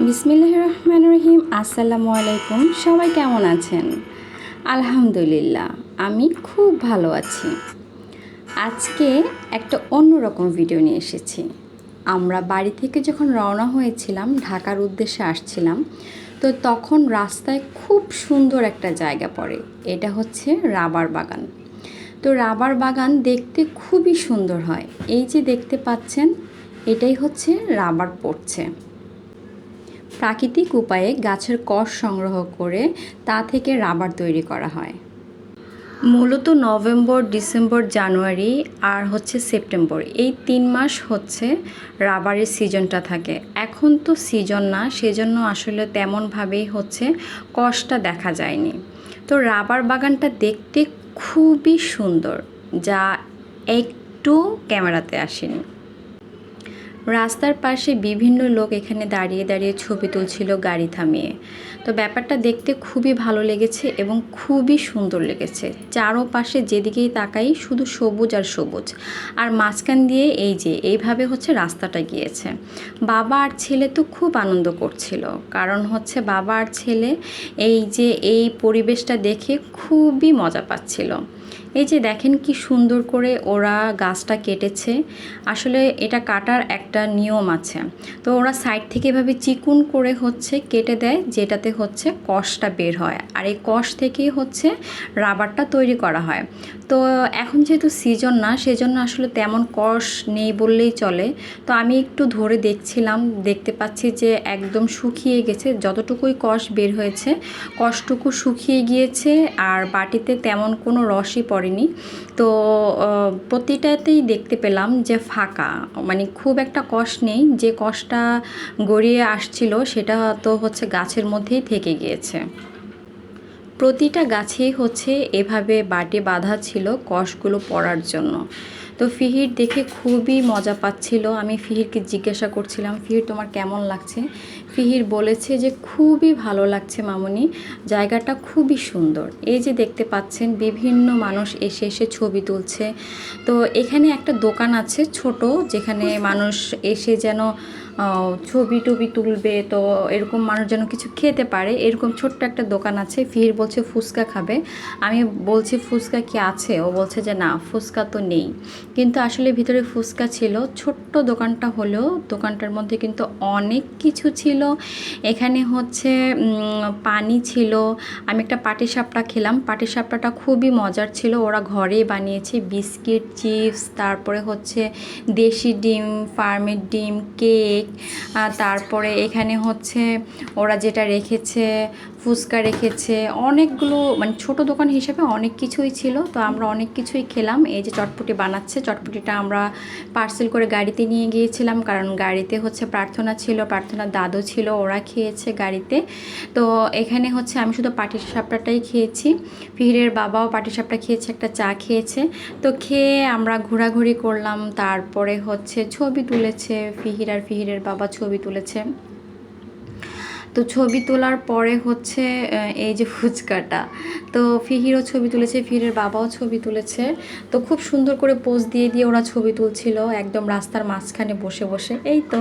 বিসমিল্লাহ রহমান রহিম আসসালামু আলাইকুম সবাই কেমন আছেন? আলহামদুলিল্লাহ, আমি খুব ভালো আছি। আজকে একটা অন্যরকম ভিডিও নিয়ে এসেছি। আমরা বাড়ি থেকে যখন রওনা হয়েছিলাম, ঢাকার উদ্দেশ্যে আসছিলাম, তো তখন রাস্তায় খুব সুন্দর একটা জায়গা পড়ে। এটা হচ্ছে রাবার বাগান। তো রাবার বাগান দেখতে খুবই সুন্দর হয়। এই যে দেখতে পাচ্ছেন, এটাই হচ্ছে রাবার পড়ছে। প্রাকৃতিক উপায়ে গাছের কষ সংগ্রহ করে তা থেকে রাবার তৈরি করা হয়। মূলত নভেম্বর, ডিসেম্বর, জানুয়ারি আর হচ্ছে সেপ্টেম্বর। এই তিন মাস হচ্ছে রাবারের সিজনটা থাকে। এখন তো সিজন না, সেজন্য আসলে তেমনভাবেই হচ্ছে কষটা দেখা যায়নি। তো রাবার বাগানটা দেখতে খুবই সুন্দর, যা একটু ক্যামেরাতে আসেনি। রাস্তার পাশে বিভিন্ন লোক এখানে দাঁড়িয়ে দাঁড়িয়ে ছবি তুলছিল গাড়ি থামিয়ে। তো ব্যাপারটা দেখতে খুবই ভালো লেগেছে এবং খুবই সুন্দর লেগেছে। চারোপাশে যেদিকেই তাকাই শুধু সবুজ আর সবুজ। আর মাঝখান দিয়ে এই যে, এইভাবে হচ্ছে রাস্তাটা গিয়েছে। বাবা আর ছেলে তো খুব আনন্দ করছিল। কারণ হচ্ছে বাবা আর ছেলে এই যে, এই পরিবেশটা দেখে খুবই মজা পাচ্ছিল। এই যে দেখেন কি সুন্দর করে ওরা গাছটা কেটেছে। আসলে এটা কাটার একটা নিয়ম আছে। তো ওরা সাইড থেকে এভাবে চিকুন করে হচ্ছে কেটে দেয়, যেটাতে হচ্ছে কষটা বের হয়। আর এই কষ থেকেই হচ্ছে রাবারটা তৈরি করা হয়। তো এখন যেহেতু সিজন না, সেজন্য আসলে তেমন কষ নেই বললেই চলে। তো আমি একটু ধরে দেখছিলাম, দেখতে পাচ্ছি যে একদম শুকিয়ে গেছে, যতটুকুই কষ বের হয়েছে কষটুকু শুকিয়ে গিয়েছে আর বাটিতে তেমন কোনো রসই পড়েনি। তো প্রতিটাতেই দেখতে পেলাম যে ফাঁকা মানে খুব একটা কষ নেই। যে কষটা গড়িয়ে আসছিল, সেটা তো হচ্ছে গাছের মধ্যেই থেকে গিয়েছে। প্রতিটা গাছেই হচ্ছে এভাবে বাটে বাঁধা ছিল কষগুলো পড়ার জন্য। তো ফিহির দেখে খুবই মজা পাচ্ছিল। আমি ফিহিরকে জিজ্ঞাসা করছিলাম ফিহির তোমার কেমন লাগছে? ফিহির বলেছে যে খুবই ভালো লাগছে মামনি। জায়গাটা খুবই সুন্দর। এই যে দেখতে পাচ্ছেন বিভিন্ন মানুষ এসে এসে ছবি তুলছে। তো এখানে একটা দোকান আছে ছোট যেখানে মানুষ এসে যেন ছবি টবি তুলবে। তো এরকম মানুষ যেন কিছু খেতে পারে এরকম ছোট্ট একটা দোকান আছে। ফির বলছে ফুচকা খাবে। আমি বলছি ফুচকা কি আছে? ও বলছে যে না ফুচকা তো নেই। কিন্তু আসলে ভিতরে ফুচকা ছিল। ছোট্ট দোকানটা হলেও দোকানটার মধ্যে কিন্তু অনেক কিছু ছিল। এখানে হচ্ছে পানি ছিল। আমি একটা পাটিসাপটা খেলাম। পাটিসাপটাটা খুবই মজার ছিল। ওরা ঘরেই বানিয়েছে বিস্কিট, চিপস, তারপরে হচ্ছে দেশি ডিম, ফার্মের ডিম, কেক তারপরে এখানে হচ্ছে ওরা যেটা রেখেছে ফুচকা রেখেছে, অনেকগুলো মানে ছোট দোকান হিসেবে অনেক কিছুই ছিল, তো আমরা অনেক কিছুই খেলাম। এই যে চটপটি বানাচ্ছে, চটপটিটা আমরা পার্সেল করে গাড়িতে নিয়ে গিয়েছিলাম, কারণ গাড়িতে হচ্ছে প্রার্থনা ছিল, প্রার্থনার দাদু ছিল, ওরা খেয়েছে গাড়িতে। তো এখানে হচ্ছে আমি শুধু পাটি সাপটাটাই খেয়েছি ফিহিরের বাবাও পাটি সাপটা খেয়েছে, একটা চা খেয়েছে। তো খেয়ে আমরা ঘোরাঘুরি করলাম, তারপরে হচ্ছে ছবি তুলেছে, ফিহির আর ফিহিরের বাবা ছবি তুলেছে। তো ছবি তোলার পরে হচ্ছে এই যে ফুচকাটা। তো ফিহিরও ছবি তুলেছে ফিহিরের বাবাও ছবি তুলেছে। তো খুব সুন্দর করে পোজ দিয়ে দিয়ে ওরা ছবি তুলছিল, একদম রাস্তার মাঝখানে বসে বসে। এই তো।